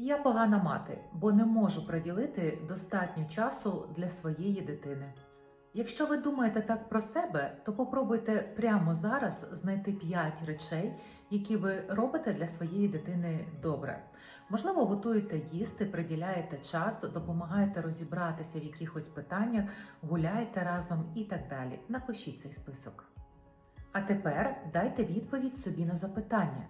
Я погана мати, бо не можу приділити достатньо часу для своєї дитини. Якщо ви думаєте так про себе, то попробуйте прямо зараз знайти 5 речей, які ви робите для своєї дитини добре. Можливо, готуєте їсти, приділяєте час, допомагаєте розібратися в якихось питаннях, гуляєте разом і так далі. Напишіть цей список. А тепер дайте відповідь собі на запитання.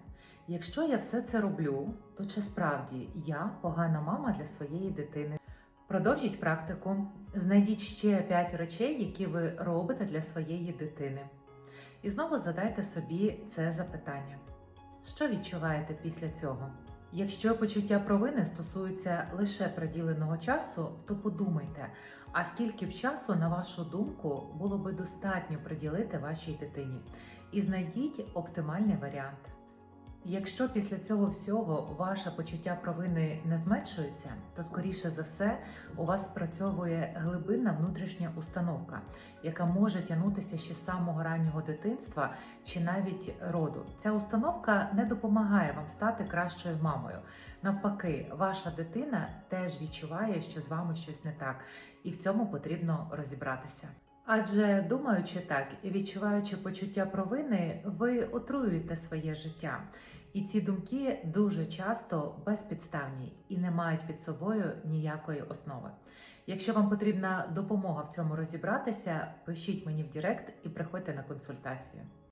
Якщо я все це роблю, то чи справді я погана мама для своєї дитини? Продовжіть практику, знайдіть ще 5 речей, які ви робите для своєї дитини. І знову задайте собі це запитання. Що відчуваєте після цього? Якщо почуття провини стосуються лише приділеного часу, то подумайте, а скільки б часу, на вашу думку, було би достатньо приділити вашій дитині, і знайдіть оптимальний варіант. Якщо після цього всього ваше почуття провини не зменшується, то скоріше за все у вас спрацьовує глибинна внутрішня установка, яка може тягнутися ще з самого раннього дитинства чи навіть роду. Ця установка не допомагає вам стати кращою мамою. Навпаки, ваша дитина теж відчуває, що з вами щось не так, і в цьому потрібно розібратися. Адже думаючи так і відчуваючи почуття провини, ви отруюєте своє життя. І ці думки дуже часто безпідставні і не мають під собою ніякої основи. Якщо вам потрібна допомога в цьому розібратися, пишіть мені в Директ і приходьте на консультацію.